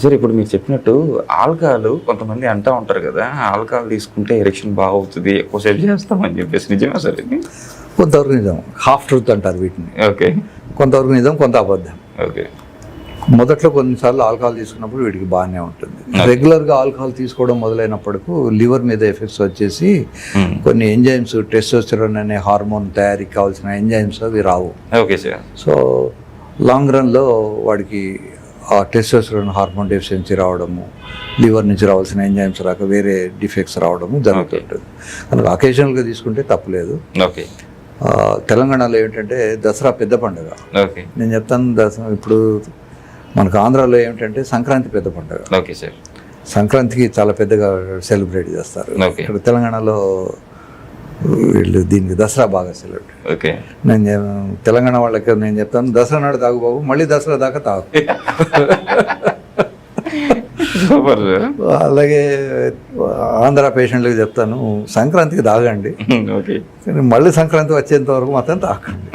Sir ఇప్పుడు మీరు చెప్పినట్టు ఆల్కహాల్ కొంతమంది అంటా ఉంటారు కదా ఆల్కహాల్ తీసుకుంటే ఎరెక్షన్ బాగా అవుతుంది ఎక్కువసేపు చేస్తామని చెప్పేసి. నిజమే సార్ ఇది? కొంతవరకు నిజం. హాఫ్ ట్రూత్ అంటారు వీటిని. ఓకే. కొంతవరకు నిజం కొంత అబద్ధం. ఓకే. మొదట్లో కొన్నిసార్లు ఆల్కహాల్ తీసుకున్నప్పుడు వీడికి బాగానే ఉంటుంది. రెగ్యులర్గా ఆల్కహాల్ తీసుకోవడం మొదలైనప్పటికీ లివర్ మీద ఎఫెక్ట్స్ వచ్చేసి Hmm. కొన్ని ఎంజైమ్స్ టెస్టోస్టెరాన్ అనే హార్మోన్ తయారీకి కావాల్సిన ఎంజైమ్స్ అవి రావు. Okay sir. సో లాంగ్ రన్లో వాడికి టెస్టోస్టెరాన్ హార్మోన్ డెఫిషియన్సీ రావడము లివర్ నుంచి రావాల్సిన ఎంజైమ్స్ రాక వేరే డిఫెక్ట్స్ రావడము జరుగుతుంటుంది కనుక అకేషనల్గా తీసుకుంటే తప్పులేదు. ఓకే. తెలంగాణలో ఏంటంటే దసరా పెద్ద పండుగ. ఓకే. నేను చెప్తాను దసరా ఇప్పుడు మనకు ఆంధ్రాలో ఏమిటంటే సంక్రాంతి పెద్ద పండుగ. Okay sir. సంక్రాంతికి చాలా పెద్దగా సెలబ్రేట్ చేస్తారు. ఇక్కడ తెలంగాణలో వీళ్ళు దీనికి దసరా బాగా సెలబ్రేట్ ఓకే. నేను తెలంగాణ వాళ్ళకి నేను చెప్తాను దసరా నాడు తాగు బాబు మళ్ళీ దసరా దాకా తాగు. సూపర్. అలాగే ఆంధ్ర పేషెంట్లకు చెప్తాను సంక్రాంతికి తాగండి. ఓకే. కానీ మళ్ళీ సంక్రాంతి వచ్చేంత వరకు మాత్రం తాకండి.